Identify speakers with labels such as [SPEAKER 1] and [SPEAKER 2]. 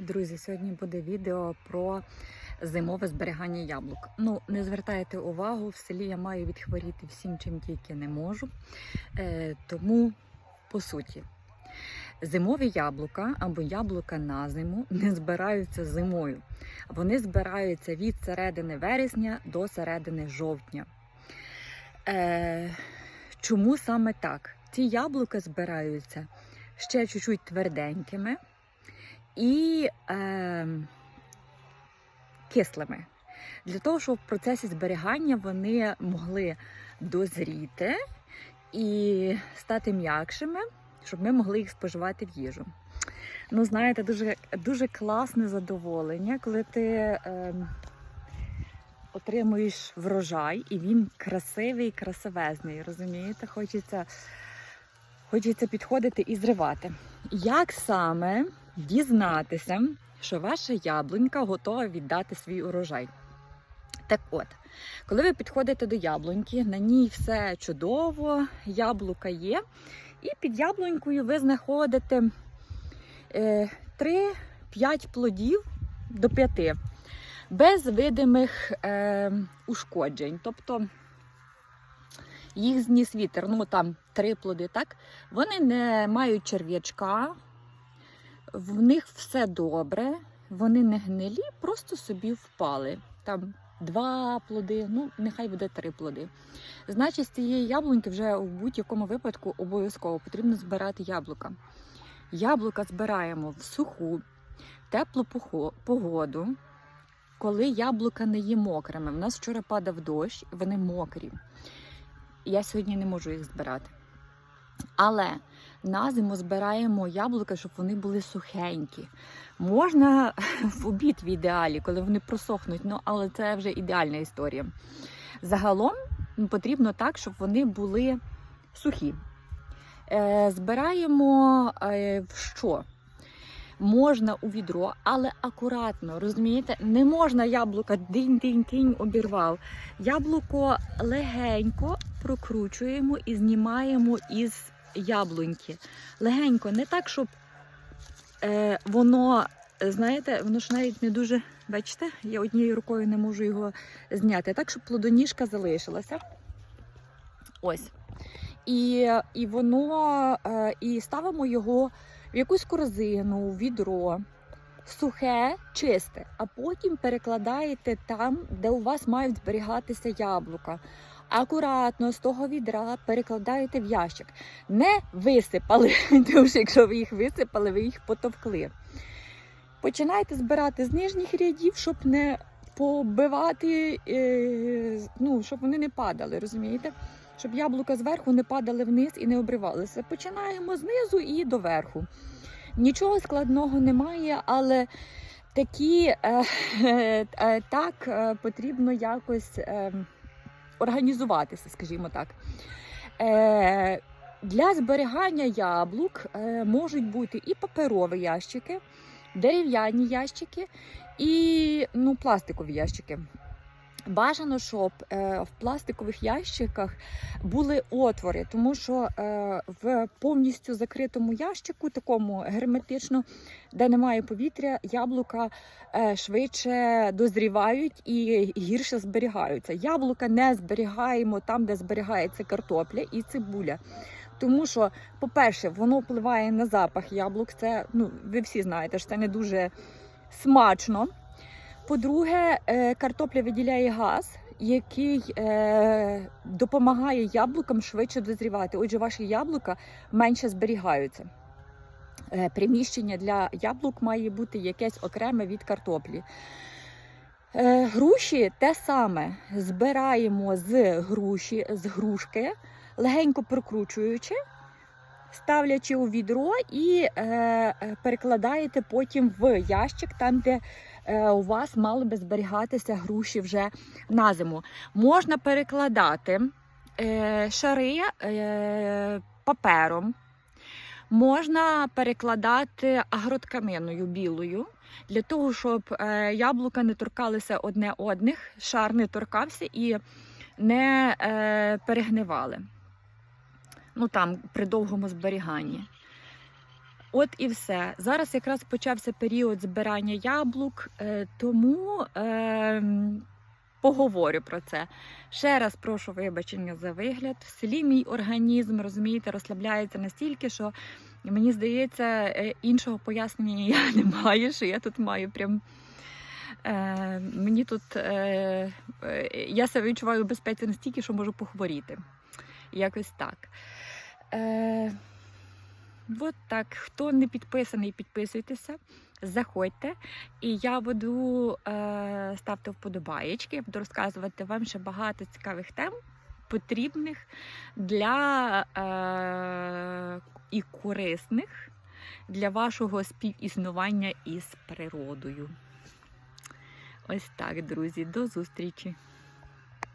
[SPEAKER 1] Друзі, сьогодні буде відео про зимове зберігання яблук. Ну, не звертайте увагу, в селі я маю відхворіти всім, чим тільки не можу. Е, тому, по суті, зимові яблука або яблука на зиму не збираються зимою. Вони збираються від середини вересня до середини жовтня. Е, чому саме так? Ці яблука збираються ще чуть-чуть тверденькими і е, кислими. Для того, щоб в процесі зберігання вони могли дозріти і стати м'якшими, щоб ми могли їх споживати в їжу. Ну, знаєте, дуже, дуже класне задоволення, коли ти е, отримуєш врожай, і він красивий, красивезний. Розумієте? Хочеться, хочеться підходити і зривати. Як саме дізнатися, що ваша яблунька готова віддати свій урожай? Так от, коли ви підходите до яблуньки, на ній все чудово, яблука є, і під яблунькою ви знаходите е, 3-5 плодів до 5 без видимих е, ушкоджень. Тобто їх зніс вітер, ну там три плоди, так? Вони не мають черв'ячка, в них все добре, вони не гнилі, просто собі впали. Там два плоди, ну нехай буде три плоди. Значить, з цієї яблуньки вже в будь-якому випадку обов'язково потрібно збирати яблука. Яблука збираємо в суху, теплу погоду, коли яблука не є мокрими. У нас вчора падав дощ, вони мокрі. Я сьогодні не можу їх збирати. Але на зиму збираємо яблука, щоб вони були сухенькі. Можна в обід в ідеалі, коли вони просохнуть, ну але це вже ідеальна історія. Загалом потрібно так, щоб вони були сухі. Е, збираємо е, в що? Можна у відро, але акуратно, розумієте? Не можна яблука динь-динь-динь обірвав. Яблуко легенько прокручуємо і знімаємо із яблуньки. Легенько, не так, щоб е, воно, знаєте, воно ж навіть не дуже, бачите, я однією рукою не можу його зняти. Так, щоб плодоніжка залишилася. Ось. І, і воно, е, і ставимо його в якусь корзину, в відро. Сухе, чисте, а потім перекладаєте там, де у вас мають зберігатися яблука. Акуратно з того відра перекладаєте в ящик. Не висипали, тому що якщо ви їх висипали, ви їх потовкли. Починайте збирати з нижніх рядів, щоб не побивати, е, ну, щоб вони не падали, розумієте? Щоб яблука зверху не падали вниз і не обривалися. Починаємо знизу і доверху. Нічого складного немає, але такі е, е, так е, потрібно якось е, організуватися, скажімо так. Е, для зберігання яблук е, можуть бути і паперові ящики, дерев'яні ящики, і ну, пластикові ящики. Бажано, щоб е, в пластикових ящиках були отвори, тому що е, в повністю закритому ящику, такому герметично, де немає повітря, яблука е, швидше дозрівають і гірше зберігаються. Яблука не зберігаємо там, де зберігається картопля і цибуля. Тому що, по-перше, воно впливає на запах яблук. Це ну, ви всі знаєте, що це не дуже смачно. По-друге, е, картопля виділяє газ, який е, допомагає яблукам швидше дозрівати. Отже, ваші яблука менше зберігаються. Е, приміщення для яблук має бути якесь окреме від картоплі. Груші те саме збираємо з груші, з грушки, легенько прокручуючи, ставлячи у відро і перекладаєте потім в ящик, там, де у вас мали би зберігатися груші вже на зиму. Можна перекладати е, шари е, папером, можна перекладати агроткаминою білою. Для того, щоб е, яблука не торкалися одне одних, шар не торкався і не е, перегнивали. Ну там при довгому зберіганні. От і все. Зараз якраз почався період збирання яблук, е, тому е, поговорю про це. Ще раз прошу вибачення за вигляд. В селі мій організм, розумієте, розслабляється настільки, що мені здається, е, іншого пояснення я не маю, що я тут маю прям. Е, мені тут е, е, я себе відчуваю в безпеці настільки, що можу похворіти. Якось так. Е, от так. Хто не підписаний, підписуйтеся, заходьте. І я буду е, ставте вподобаєчки, я буду розказувати вам ще багато цікавих тем, потрібних для е, і корисних для вашого співіснування із природою. Ось так, друзі, до зустрічі!